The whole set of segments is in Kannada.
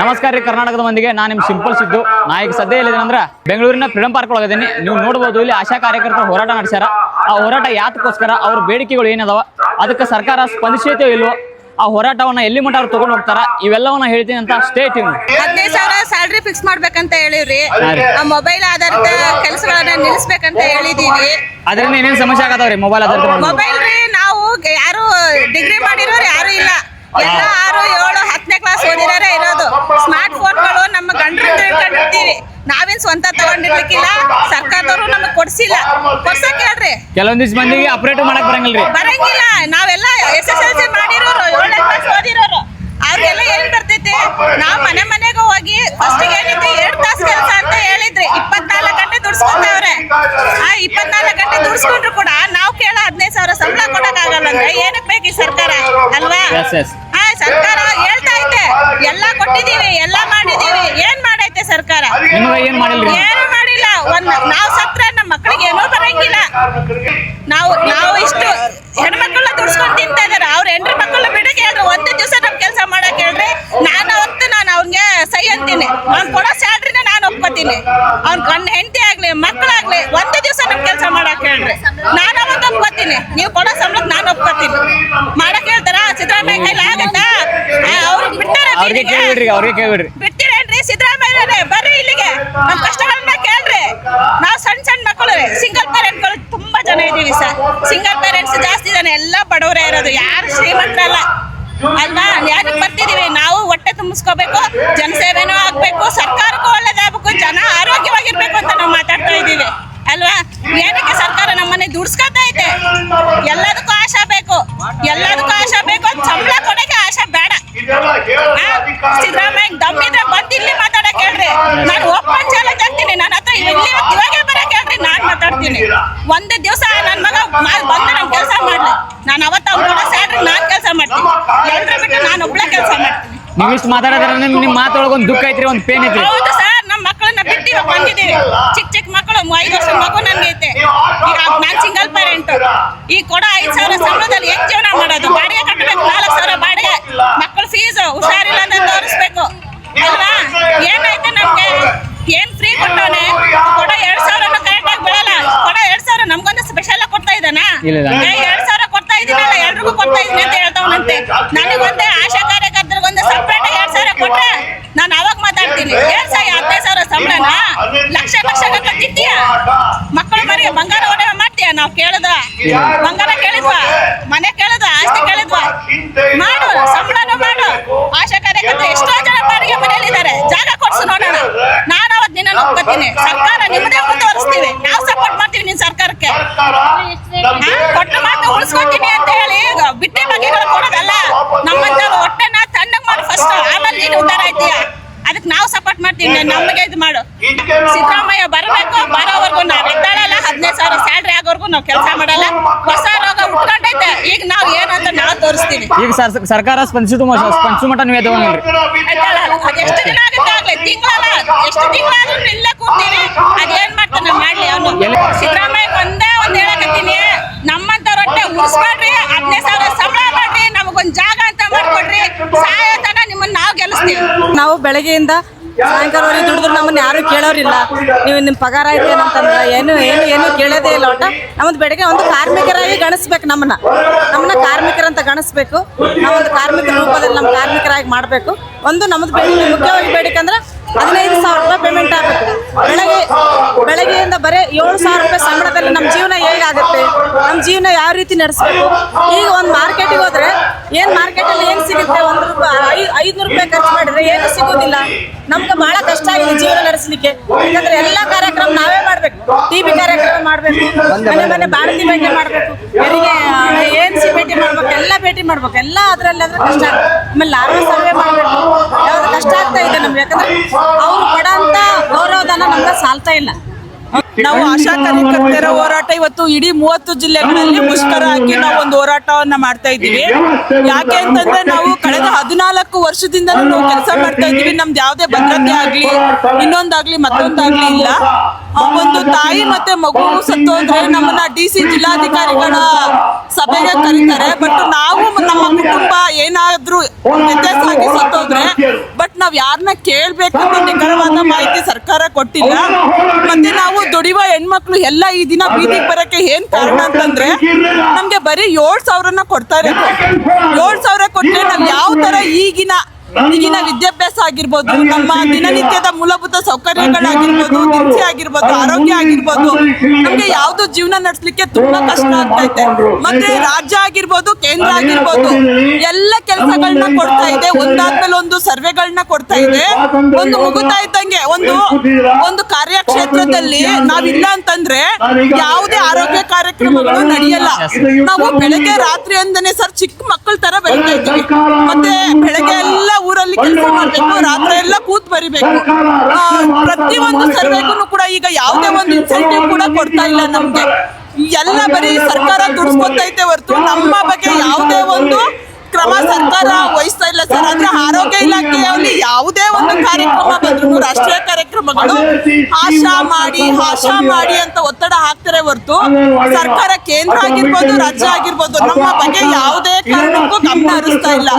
ನಮಸ್ಕಾರ ರೀ ಕರ್ನಾಟಕದ ಮಂದಿಗೆ. ನಾನು ನಿಮ್ ಸಿಂಪಲ್ ಸಿದ್ದು. ನಾ ಈಗ ಸದ್ಯ ಎಲ್ಲಿದ್ದೀನಿ ಅಂದ್ರೆ ಬೆಂಗಳೂರಿನ ಫ್ರೀಡಂ ಪಾರ್ಕ್ ಒಳಗಿದ್ದೀನಿ ನೀವು ನೋಡಬಹುದು ಇಲ್ಲಿ ಆಶಾ ಕಾರ್ಯಕರ್ತರು ಹೋರಾಟ ನಡೆಸ್ಯಾರ. ಆ ಹೋರಾಟ ಯಾತಕ್ಕೋಸ್ಕರ ಅವ್ರ ಬೇಡಿಕೆಗಳು ಏನದಾವ ಅದಕ್ಕೆ ಸರ್ಕಾರ ಸ್ಪಂದಿಸೈತೋ ಇಲ್ವೋ ಆ ಹೋರಾಟವನ್ನ ಎಲ್ಲಿ ಮಟ್ಟ ಅವ್ರು ತಗೊಂಡು ಹೋಗ್ತಾರ ಇವೆಲ್ಲವನ್ನ ಹೇಳ್ತೀನಿ ಅಂತ ಸ್ಟೇಟ್ ಹದಿನೈದು ಸಾವಿರ ಸ್ಯಾಲ್ರಿ ಫಿಕ್ಸ್ ಮಾಡ್ಬೇಕಂತ ಹೇಳಿವ್ರಿ. ಮೊಬೈಲ್ ಆಧಾರಿತ ಕೆಲಸಗಳನ್ನ ನಿಲ್ಲಿಸ್ಬೇಕಂತ ಹೇಳಿದೀವಿ. ಅದರಿಂದ ಏನೇನ್ ಸಮಸ್ಯೆ ಆಗತ್ತಾವ್ರಿ ಮೊಬೈಲ್ ಆಧಾರಿತ ಮೊಬೈಲ್ ರೀ ನಾವು ಯಾರು ಡಿಗ್ರಿ ಮಾಡಿರೋರು ಯಾರು ಇಲ್ಲ. ಎಲ್ಲ ಆರು ಇಟ್ಕೊಂಡಿರ್ತೀವಿ ನಾವೇನ್ ಸ್ವಂತ ತಗೊಂಡಿರ್ಲಿಕ್ಕಿಲ್ಲ. ಸರ್ಕಾರದವರು ನಮಗೆ ಕೊಡ್ಸಿಲ್ಲ. ಕೊಡ್ಸಕ್ ಹೇಳ್ರಿ. ಕೆಲವೊಂದಿಷ್ಟು ಮಂದಿಗೆ ಅಪರೇಟ್ ಮಾಡಕ್ ಬರಂಗಿಲ್ರಿ. ಬರಂಗಿಲ್ಲ. ನಾವೆಲ್ಲ ಎಸ್ ಎಸ್ ಎಲ್ ಸಿ ಮಾಡಿರೋರು ಏಳನೇ ಕ್ಲಾಸ್ ಓದಿರೋರು. ಅವ್ರಿಗೆಲ್ಲ ಏನ್ ಬರ್ತೈತಿ? ನಾವ್ ಮನೆ ಮನೆಗೆ ಹೋಗಿ ಫಸ್ಟ್ ಏನಿದ್ರೆ ಎರಡ್ ತಾಸು ಕೆಲಸ ಅಂತ ಹೇಳಿದ್ರಿ. ಇಪ್ಪತ್ನಾಲ್ಕು ಗಂಟೆ ದುಡ್ಸ್ಕೊಂತವ್ರೆ ಆ ಇಪ್ಪತ್ನಾಲ್ಕು ಗಂಟೆ ದುಡ್ಸ್ಕೊಂಡ್ರು ಕೂಡ ನಾವ್ ಕೇಳ ಹದಿನೈದು ಸಾವಿರ ಸಂಬಳ ಕೊಡಕ್ ಆಗಲ್ಲ ಅಂದ್ರೆ ಏನಕ್ ಬೇಕು ಈ ಸರ್ಕಾರ? ಅಲ್ವಾ Yes, yes. ಆ ಸರ್ಕಾರ ಹೇಳ್ತಾ ಐತೆ ಎಲ್ಲ ಕೊಟ್ಟಿದೀವಿ ಎಲ್ಲ ಮಾಡಿದೀವಿ ಏನ್ ಮಾಡೈತೆ ಸರ್ಕಾರ ನಿಮಗೆ ಏನ್ ಮಾಡಿಲ್ರಿ? ಏನು ಮಾಡಿಲ್ಲ. ಒಂದ್ ನಾವು ಸತ್ರ ನಮ್ಮ ಮಕ್ಕಳಿಗೆ ಏನೂ ಬರಂಗಿಲ್ಲ. ನಾವು ನಾವು ಇಷ್ಟು ಹೆಣ್ಮಕ್ಳನ್ನ ದುಡ್ಸ್ಕೊಂಡು ತಿಂತಾ ಇದಾರೆ ಅವ್ರ ಹೆಂಡ್ರ ಮಕ್ಕಳು ಬಿಡಕ್ಕೆ ಹೇಳ್ರಿ. ಒಂದೇ ದಿವಸ ನಮ್ ಕೆಲಸ ಮಾಡಕ್ ಹೇಳ್ರಿ. ನಾನು ಅವತ್ತು ನಾನು ಅವ್ನಿಗೆ ಸೈ ಅಂತೀನಿ. ಅವ್ನ್ ಕೊಡೋ ಸ್ಯಾಲ್ರಿನ ನಾನು ಒಪ್ಕೋತೀನಿ. ಅವ್ನ್ ಗಂಡ ಹೆಂಡತಿ ಆಗ್ಲಿ ಮಕ್ಕಳಾಗ್ಲಿ ಒಂದು ದಿವಸ ನಮ್ ಕೆಲಸ ಮಾಡಕ್ ಹೇಳ್ರಿ. ನಾನು ಅವತ್ತು ಒಪ್ಕೋತೀನಿ. ನೀವು ಕೊಡೋ ಸಂಬಳಕ್ಕೆ ನಾನು ಒಪ್ಕೋತೀನಿ. ಮಾಡಕ್ ಹೇಳ್ತಾರ? ಸಿದ್ದರಾಮಯ್ಯ ಕೈಲಿ ಆಗತ್ತಾ? ಅವ್ರಿಗೆ ಬಿಡ್ತಾರ ಅವ್ರಿಗೆ ಕೇಳ್ಬಿಡ್ರಿ ಅವ್ರಿಗೆ ಕೇಳ್ಬಿಡ್ರಿ. ಬಿಡ್ತೀರೇನ್ರಿ ಸಿದ್ದರಾಮಯ್ಯರೇ ಬರ್ರಿ ಇಲ್ಲಿಗೆ. ನಮ್ಮ ಕಷ್ಟಗಳನ್ನ ಕೇಳ್ರಿ. ನಾವು ಸಣ್ಣ ಸಣ್ಣ ಮಕ್ಕಳು ಸಿಂಗಲ್ ಪೇರೆಂಟ್ಗಳು ತುಂಬಾ ಜನ ಇದ್ದೀವಿ ಸರ್. ಸಿಂಗಲ್ ಪೇರೆಂಟ್ಸ್ ಜಾಸ್ತಿ ಜನ, ಎಲ್ಲ ಬಡವರೇ ಇರೋದು. ಯಾರು ಶ್ರೀಮಂತರಲ್ಲ. ಅಲ್ವಾ? ಯಾರಿಗೆ ಬರ್ತಿದೀವಿ? ನಾವು ಹೊಟ್ಟೆ ತುಂಬಿಸ್ಕೋಬೇಕು ಜನಸೇವೆನೂ ಆಗ್ಬೇಕು, ಸರ್ಕಾರಕ್ಕೂ ಒಳ್ಳೇದಾಗಬೇಕು ಜನ ಆರೋಗ್ಯವಾಗಿರ್ಬೇಕು ಅಂತ ನಾವು ಮಾತಾಡ್ತಾ ಇದೀವಿ ಅಲ್ವಾ ಏನಕ್ಕೆ ಸರ್ಕಾರ ನಮ್ಮನೆ ದುಡ್ಸ್ಕೊತಾ ಐತೆ ಎಲ್ಲದಕ್ಕೂ ಆಶಾ ಬೇಕು ಎಲ್ಲದಕ್ಕೂ ಆಶಾ ಬೇಕು ಸಂಬಳ ಕೊಡಕ್ಕೆ ಆಶಾ ಬೇಡ ಸಿದ್ದರಾಮಯ್ಯ ದಮ್ಮಿದ್ರೆ ಬಂದ್ ಇಲ್ಲಿ ಮಾತಾಡಕ್ ಹೇಳ್ರಿ ನಾನು ಓಪನ್ ಚಾಲೆಂಜ್ ಆಗ್ತೀನಿ ನನ್ನ ಹತ್ರ ಇಲ್ಲಿ ಇವಾಗೆ ಬರಕ್ ಹೇಳ್ರಿ ನಾನ್ ಮಾತಾಡ್ತೀನಿ ಒಂದೇ ದಿವಸ ನನ್ ಮಗ ಮಾ- ಬಂದು ನನ್ ಕೆಲಸ ಮಾಡ್ಲಿ ನಾನು ಅವತ್ತ ಅವ್ನ ಕೂಡ ಸ್ಯಾಲ್ರಿ ನಾನ್ ಕೆಲಸ ಮಾಡ್ತೀನಿ ಎಲ್ರು ಬಿಟ್ಟು ನಾನು ಒಬ್ಳೆ ಕೆಲಸ ಮಾಡ್ತೀನಿ ನೀವು ಇಷ್ಟು ಮಾತಾಡೋದ್ರ ನಿಮ್ ನಿಮ್ ಮಾತೊಳಗೆ ಒಂದು ದುಃಖ ಐತ್ರಿ ಒಂದು ಪೇನ್ ಐತ್ರಿ. ಹೌದು ಸರ್ ನಮ್ಮ ಮಕ್ಕಳನ್ನ ಬಿಟ್ಟು ಇವಾಗ ಬಂದಿದ್ದೀವಿ ಚಿಕ್ಕ ಚಿಕ್ಕ ಮಕ್ಕಳು ಐದು ವರ್ಷದ ಮಗು ನನ್ಗೆ ಐತೆ. ಈಗ ನಾನ್ ಸಿಂಗಲ್ ಪೇರೆಂಟ್ ಈ ಕೊಡೋ ಐದ್ ಸಾವಿರ ಸಂಬಳದಲ್ಲಿ ಹೆಂಗ್ ಜೀವನ ಮಾಡೋದು? ಬಾಡಿಗೆ ಕಟ್ಟಬೇಕು ನಾಲ್ಕು ಸಾವಿರ ಬಾಡಿಗೆ. ಮಕ್ಕಳ ಫೀಸ್ ಹುಷಾರಿಲ್ಲ ಅಂತ ತೋರಿಸ್ಬೇಕು. ಅಲ್ವಾ? ಏನಾಯ್ತು ನಮ್ಗೆ? ಏನ್ ಫ್ರೀ ಕೊಟ್ಟವನೆ? ಕೊಡೋ ಎರಡ್ ಸಾವಿರ ಕರೆಕ್ಟ್ ಆಗಿ ಬಿಡಲ್ಲ ಕೊಡೋ ಎರಡ್ ಸಾವಿರ ನಮ್ಗೊಂದು ಸ್ಪೆಷಲ್ ಕೊಡ್ತಾ ಇದ್ದಾನ ಇಲ್ಲ, ಇಲ್ಲ. ಎರಡ್ ಸಾವಿರ ಕೊಡ್ತಾ ಇದೀನಲ್ಲ ಎಲ್ರಿಗೂ ಕೊಡ್ತಾ ಇದೀನಿ ಅಂತ ಹೇಳ್ತಾವನಂತೆ ನನಗೊಂದೇ ಆಶಾ ಕಾರ್ಯಕರ್ತರಿಗೊಂದು ಸಪ್ರೇಟ್ ಎರಡ್ ಸಾವಿರ ಕೊಟ್ರೆ ನಾನು ಅವಾಗ ಮಾತಾಡ್ತೀನಿ ಎರಡ್ ಸಾವಿರ ಹದಿನೈದು ಸಾವಿರ ಸಂಬಳನ ಲಕ್ಷ ಲಕ್ಷ ಗಟ್ಟಲೆ ತಿಂತೀಯ ಮಕ್ಕಳು ಮರಿಗೆ ಬಂಗಾರ ಒಡವೆ ಮಾಡ್ತೀಯ ನಾವು ಕೇಳದ ಬಂಗಾರ ಕೇಳಿದ್ವಾ? ಮನೆ ಕೇಳಿದ್ವ? ಆಸ್ತಿ ಕೇಳಿದ್ವಾ? ಮಾಡು ಸಂಬಳನೂ ಮಾಡು. ಆಶಾ ಕಾರ್ಯಕರ್ತ ಎಷ್ಟೋ ಜನ ಬಾಡಿಗೆ ಮನೆಯಲ್ಲಿದ್ದಾರೆ. ಜಾಗ ಕೊಡ್ಸು ನೋಡೋಣ. ನಾನು ಅವತ್ ನಿನ್ನ ಒಪ್ಕೋತೀನಿ. ಸರ್ಕಾರ ನಿಮ್ಮದೇ ಮುಂದುವರಿಸ್ತೀವಿ ನಾವು ಸಪೋರ್ಟ್ ಮಾಡ್ತೀವಿ ನಿನ್ ಸರ್ಕಾರಕ್ಕೆ. ಕೊಟ್ಟು ಕೊಟ್ಟ ಮಾತು ಉಳಿಸ್ಕೊತೀನಿ ಅಂತ ಹೇಳಿ. ಈಗ ಬಿಟ್ಟೆ ಬಗೆಗಳು ಕೊಡೋದಲ್ಲ. ನಮ್ಮಂತ ಹೊಟ್ಟೆನ ತಣ್ಣಗೆ ಮಾಡಿ ಫಸ್ಟ್ ಆಮೇಲೆ ನೀನು ಉದ್ದಾರ ಆಯ್ತೀಯ? ಅದಕ್ಕೆ ನಾವು ಸಪೋರ್ಟ್ ಮಾಡ್ತೀವಿ. ನಮಗೆ ಇದು ಮಾಡು. ಸಿದ್ದರಾಮಯ್ಯ ಬರಬೇಕು ಬರೋವರೆಗೂ ನಾವು ಎದ್ದಾಳಲ್ಲ ಹದಿನೈದು ಸಾವಿರ ನಾವು ಕೆಲಸ ಮಾಡಲ್ಲ. ಹೊಸ ರೋಗ ಉಟ್ಕೊಂಡೈತೆ ಈಗ ನಾವು ಏನಂತ ನಾವು ತೋರಿಸ್ತೀವಿ. ಈಗ ಸರ್ ಸರ್ಕಾರ ಸ್ಪಂದಿಸಿದ ಸ್ಪಂದಿಸು ಮಟ್ಟ ನೀವು ತಗೊಂಡ್ರಿ. ಆಯ್ತಲ್ಲ? ಅದ್ ಎಷ್ಟು ದಿನ ಆಗುತ್ತೆ ಆಗ್ಲಿ? ತಿಂಗಳ ಎಷ್ಟು ತಿಂಗಳಾದ್ರೂ ಇಲ್ಲೇ ಕೂರ್ತೀವಿ ಅದೇನ್ ಮಾಡ್ತಾನೆ ಮಾಡ್ಲಿ ಅವನು. ಎಲ್ಲಿ? ಸಿದ್ದರಾಮಯ್ಯ ಒಂದೇ ಒಂದ್ ಹೇಳಕತ್ತೀನಿ. ನಮ್ಮಂತ ರೊಟ್ಟೆ ಉಳಿಸ್ಬೇಡ್ರಿ ಹದಿನೈದು ಸಾವಿರ ಸಂಬಳ ಮಾಡ್ರಿ ನಮಗೊಂದ್ ಜಾಗ ಅಂತ ಮಾಡ್ಕೊಡ್ರಿ. ಸಾಯತನ ನಿಮ್ಮನ್ನ ನಾವು ಗೆಲ್ಲಿಸ್ತೀವಿ. ನಾವು ಬೆಳಗ್ಗೆಯಿಂದ ಸಾಯಂಕಾಲವರೆಗೆ ದುಡಿದ್ರು ನಮ್ಮನ್ನ ಯಾರು ಕೇಳೋರಿಲ್ಲ. ನೀವು ನಿಮ್ಮ ಪಗಾರ ಐತೆ ಅಂತಂದ್ರೆ ಏನು ಏನು ಏನು ಕೇಳೋದೇ ಇಲ್ಲ ಒಟ್ಟ. ನಮ್ಮದು ಬೆಳಗ್ಗೆ ಒಂದು ಕಾರ್ಮಿಕರಾಗಿ ಗಣಿಸ್ಬೇಕು ನಮ್ಮನ್ನ. ನಮ್ಮನ್ನ ಕಾರ್ಮಿಕರಂತ ಗಣಿಸ್ಬೇಕು. ನಾವೊಂದು ಕಾರ್ಮಿಕರ ರೂಪದಲ್ಲಿ ನಮ್ಮ ಕಾರ್ಮಿಕರಾಗಿ ಮಾಡಬೇಕು. ಒಂದು ನಮ್ಮದು ಬೇಡಿಕೆ ಮುಖ್ಯವಾಗಿ ಬೇಡಿಕೆ ಅಂದ್ರೆ ಹದಿನೈದು ಸಾವಿರ ರೂಪಾಯಿ ಪೇಮೆಂಟ್ ಆಗಬೇಕು. ಬೆಳಗ್ಗೆ, ಬೆಳಗ್ಗೆಯಿಂದ ಬರೀ ಏಳು ಸಾವಿರ ರೂಪಾಯಿ ಸಂಬಳದಲ್ಲಿ ನಮ್ಮ ಜೀವನ ಹೇಗಾಗುತ್ತೆ? ನಮ್ಮ ಜೀವನ ಯಾವ ರೀತಿ ನಡೆಸಬೇಕು? ಈಗ ಒಂದು ಮಾರ್ಕೆಟಿಗೆ ಹೋದ್ರೆ ಏನು ಮಾರ್ಕೆಟಲ್ಲಿ ಏನು ಸಿಗುತ್ತೆ? ಒಂದು ರೂಪಾಯಿ ಐದ್ನೂರು ರೂಪಾಯಿ ಖರ್ಚು ಮಾಡಿದ್ರೆ ಏನು ಸಿಗೋದಿಲ್ಲ. ನಮ್ಗೆ ಬಹಳ ಕಷ್ಟ ಆಗಿದೆ ಜೀವನ ನಡೆಸಲಿಕ್ಕೆ. ಯಾಕಂದ್ರೆ ಎಲ್ಲ ಕಾರ್ಯಕ್ರಮ ನಾವೇ ಮಾಡ್ಬೇಕು. ಟಿವಿ ಕಾರ್ಯಕ್ರಮ ಮಾಡ್ಬೇಕು. ಮನೆ ಮನೆ ಬಾಣತಿ ಭೇಟಿ ಮಾಡ್ಬೇಕು. ಹೆರಿಗೆ ಏನ್ ಸಿ ಭೇಟಿ ಮಾಡ್ಬೇಕು. ಎಲ್ಲ ಭೇಟಿ ಮಾಡ್ಬೇಕು. ಎಲ್ಲ ಅದ್ರಲ್ಲಿ ಆದ್ರೆ ಕಷ್ಟ. ಆಮೇಲೆ ಲಾರ್ವ ಸರ್ವೆ ಮಾಡ್ಬೇಕು. ಯಾವ್ದು ಕಷ್ಟ ಆಗ್ತಾ ಇದೆ ನಮ್ಗೆ. ಯಾಕಂದ್ರೆ ಅವ್ರು ಕೊಡೋಂಥ ಗೌರವಧನ ನಮ್ಗೆ ಸಾಲ್ತಾ ಇಲ್ಲ. ನಾವು ಆಶಾ ಕಾರ್ಯಕರ್ತರ ಹೋರಾಟ ಇವತ್ತು ಇಡೀ ಮೂವತ್ತು ಜಿಲ್ಲೆಗಳಲ್ಲಿ ಮುಷ್ಕರ ಹಾಕಿ ನಾವು ಒಂದು ಹೋರಾಟವನ್ನ ಮಾಡ್ತಾ ಇದ್ದೀವಿ. ಯಾಕೆ ಅಂತಂದ್ರೆ ನಾವು ಕಳೆದ ಹದಿನಾಲ್ಕು ವರ್ಷದಿಂದ ನಾವು ಕೆಲಸ ಮಾಡ್ತಾ ಇದ್ದೀವಿ. ನಮ್ದು ಯಾವುದೇ ಭದ್ರತೆ ಆಗ್ಲಿ, ಇನ್ನೊಂದಾಗ್ಲಿ, ಮತ್ತೊಂದಾಗ್ಲಿ ಇಲ್ಲ. ಒಂದು ತಾಯಿ ಮತ್ತೆ ಮಗು ಸತ್ತೋದ್ರೆ ನಮ್ಮನ್ನ ಡಿ ಸಿ ಜಿಲ್ಲಾಧಿಕಾರಿಗಳ ಸಭೆಗೆ ಕರೀತಾರೆ. ಬಟ್ ನಾವು ನಮ್ಮ ಕುಟುಂಬ ಏನಾದ್ರೂ ವ್ಯತ್ಯಾಸ ಆಗಿ ಸತ್ತೋದ್ರೆ ಬಟ್ ನಾವ್ ಯಾರನ್ನ ಅಂತ ನಿಖರವಾದ ಮಾಹಿತಿ ಸರ್ಕಾರ ಕೊಟ್ಟಿಲ್ಲ. ಮತ್ತೆ ನಾವು ದುಡಿಯುವ ಹೆಣ್ಮಕ್ಳು ಎಲ್ಲ ಈ ದಿನ ಬೀದಿಗೆ ಬರಕ್ಕೆ ಏನ್ ಕಾರಣ ಅಂತಂದ್ರೆ ನಮ್ಗೆ ಬರೀ ಏಳ್ ಸಾವಿರನ ಕೊಡ್ತಾರೆ ಏಳ್ ಸಾವಿರ ಕೊಟ್ಟರೆ ನಾವ್ ಯಾವ ತರ ಈಗಿನ ಈಗಿನ ವಿದ್ಯಾಭ್ಯಾಸ ಆಗಿರ್ಬೋದು ನಮ್ಮ ದಿನನಿತ್ಯದ ಮೂಲಭೂತ ಸೌಕರ್ಯಗಳಾಗಿರ್ಬೋದು ದಿನಸಿ ಆಗಿರ್ಬೋದು ಆರೋಗ್ಯ ಆಗಿರ್ಬೋದು ನಮ್ಗೆ ಯಾವ್ದು ಜೀವನ ನಡೆಸಲಿಕ್ಕೆ ತುಂಬಾ ಕಷ್ಟ ಆಗ್ತೈತೆ ಮತ್ತೆ ರಾಜ್ಯ ಆಗಿರ್ಬೋದು ಕೇಂದ್ರ ಆಗಿರ್ಬೋದು ಎಲ್ಲ ಕೆಲಸಗಳನ್ನ ಕೊಡ್ತಾ ಇದೆ. ಒಂದಾದ್ಮೇಲೆ ಒಂದು ಸರ್ವೆಗಳನ್ನ ಕೊಡ್ತಾ ಇದೆ. ಒಂದು ಮುಗುತಾ ಇದ್ದಂಗೆ ಒಂದು ಒಂದು ಕಾರ್ಯಕ್ಷೇತ್ರದಲ್ಲಿ ನಾವಿಲ್ಲ ಅಂತಂದ್ರೆ ಯಾವುದೇ ಆರೋಗ್ಯ ಕಾರ್ಯಕ್ರಮಗಳು ನಡೆಯಲ್ಲ. ನಾವು ಬೆಳಗ್ಗೆ ರಾತ್ರಿ ಅಂದನೆ ಸರ್ ಚಿಕ್ಕ ಮಕ್ಕಳ ತರ ಬೆಳಿತಾ ಇದ್ದೀವಿ. ಮತ್ತೆ ಬೆಳಗ್ಗೆ ಎಲ್ಲ ಊರಲ್ಲಿ ಕೆಲಸ ಮಾಡಬೇಕು ರಾತ್ರಿ ಎಲ್ಲ ಕೂತ್ ಬರಿಬೇಕು ಪ್ರತಿಯೊಂದು ಸರ್ವೆಗೂ ಕೂಡ ಈಗ ಯಾವುದೇ ಒಂದು ಇನ್ಸೆಂಟಿವ್ ಕೂಡ ಕೊಡ್ತಾ ಇಲ್ಲ ನಮ್ಗೆ. ಎಲ್ಲ ಬರೀ ಸರ್ಕಾರ ದುಡ್ಸ್ಕೊತೈತೆ ಹೊರತು ನಮ್ಮ ಬಗ್ಗೆ ಯಾವುದೇ ಒಂದು ಕ್ರಮ ಸರ್ಕಾರ ವಹಿಸ್ತಾ ಇಲ್ಲ ಸರ್. ಅಂದ್ರೆ ಆರೋಗ್ಯ ಇಲಾಖೆಯಲ್ಲಿ ಯಾವುದೇ ಒಂದು ಕಾರ್ಯಕ್ರಮ ಬಂದ್ರು ರಾಷ್ಟ್ರೀಯ ಕಾರ್ಯಕ್ರಮಗಳು ಆಶಾ ಮಾಡಿ ಆಶಾ ಮಾಡಿ ಅಂತ ಒತ್ತಡ ಹಾಕ್ತಾರೆ ಹೊರತು ಸರ್ಕಾರ ಕೇಂದ್ರ ಆಗಿರ್ಬೋದು ರಾಜ್ಯ ಆಗಿರ್ಬೋದು ನಮ್ಮ ಬಗ್ಗೆ ಯಾವುದೇ ಕಾರಣಕ್ಕೂ ಗಮನ ಹರಿಸ್ತಾ ಇಲ್ಲ.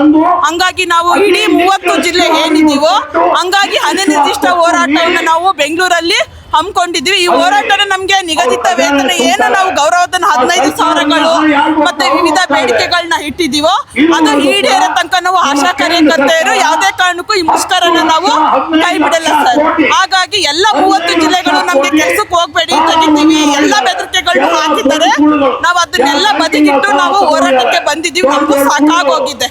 ಹಂಗಾಗಿ ನಾವು ಇಡೀ ಮೂವತ್ತು ಜಿಲ್ಲೆ ಏನಿದೀವೋ ಹಂಗಾಗಿ ಅನಿರ್ದಿಷ್ಟ ಹೋರಾಟವನ್ನು ನಾವು ಬೆಂಗಳೂರಲ್ಲಿ ಹಮ್ಮಿಕೊಂಡಿದ್ವಿ ಈ ಹೋರಾಟನ ನಮ್ಗೆ ನಿಗದಿತ ವೇತನ ಏನು ನಾವು ಗೌರವಧನ ಹದಿನೈದು ಸಾವಿರಗಳು ಮತ್ತೆ ವಿವಿಧ ಬೇಡಿಕೆಗಳನ್ನ ಇಟ್ಟಿದೀವೋ ಅದು ಈಡೇರೋ ತನಕ ನಾವು ಆಶಾ ಕಾರ್ಯಕರ್ತೆಯರು ಯಾವುದೇ ಕಾರಣಕ್ಕೂ ಈ ಮುಷ್ಕರನ್ನ ನಾವು ಕೈ ಬಿಡಲ್ಲ ಹಾಗಾಗಿ ಎಲ್ಲ ಮೂವತ್ತು ಜಿಲ್ಲೆಗಳು ನಮ್ಗೆ ಕೆಲ್ಸಕ್ಕೆ ಹೋಗ್ಬೇಡಿ ತೆಗಿತೀವಿ ಎಲ್ಲ ಬೆದರಿಕೆಗಳನ್ನ ಹಾಕಿದ್ದಾರೆ. ನಾವು ಅದನ್ನೆಲ್ಲ ಬದಿಗಿಟ್ಟು ನಾವು ಹೋರಾಟಕ್ಕೆ ಬಂದಿದೀವಿ ನಮ್ಗೂ ಸಾಕಾಗೋಗಿದೆ.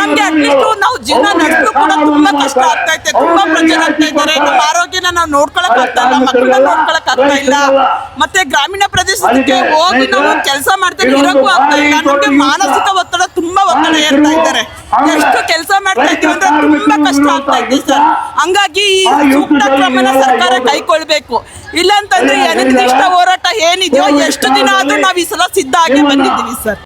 ನಮ್ಗೆ ಅಟ್ಲೀಸ್ಟ್ ನಾವು ಜೀವನ ನಡೆಸಲು ಕೂಡ ತುಂಬಾ ಕಷ್ಟ ಆಗ್ತಾ ಇದೆ. ತುಂಬಾ ಪ್ರೆಷರ್ ಆಗ್ತಾ ಇದ್ದಾರೆ. ನಮ್ಮ ಆರೋಗ್ಯನ ನಾವು ನೋಡ್ಕೊಳಕ್ ಆಗ್ತಾ ಇಲ್ಲ. ಮಕ್ಕಳನ್ನ ನೋಡ್ಕೊಳಕ್ ಆಗ್ತಾ ಇಲ್ಲ. ಮತ್ತೆ ಗ್ರಾಮೀಣ ಪ್ರದೇಶಕ್ಕೆ ಹೋಗಿ ನಾವು ಕೆಲಸ ಮಾಡ್ತೇವೆ ಇರೋಕ್ಕೂ ಆಗ್ತಾ ಇಲ್ಲ. ನಮ್ಗೆ ಮಾನಸಿಕ ಒತ್ತಡ ತುಂಬಾ ಒತ್ತಡ ಎಷ್ಟು ಕೆಲಸ ಮಾಡ್ತಾ ಇದ್ದೀವಿ ಅಂದ್ರೆ ತುಂಬಾ ಕಷ್ಟ ಆಗ್ತಾ ಇದೆ ಸರ್. ಹಂಗಾಗಿ ಈ ಸೂಕ್ತ ಕ್ರಮನ ಸರ್ಕಾರ ಕೈಕೊಳ್ಬೇಕು ಇಲ್ಲ ಅಂತಂದ್ರೆ ಈ ಅನಿರ್ದಿಷ್ಟ ಹೋರಾಟ ಏನಿದೆಯೋ ಎಷ್ಟು ದಿನ ಆದ್ರೂ ನಾವು ಈ ಸಲ ಸಿದ್ಧ ಆಗಿ ಬಂದಿದ್ದೀವಿ ಸರ್.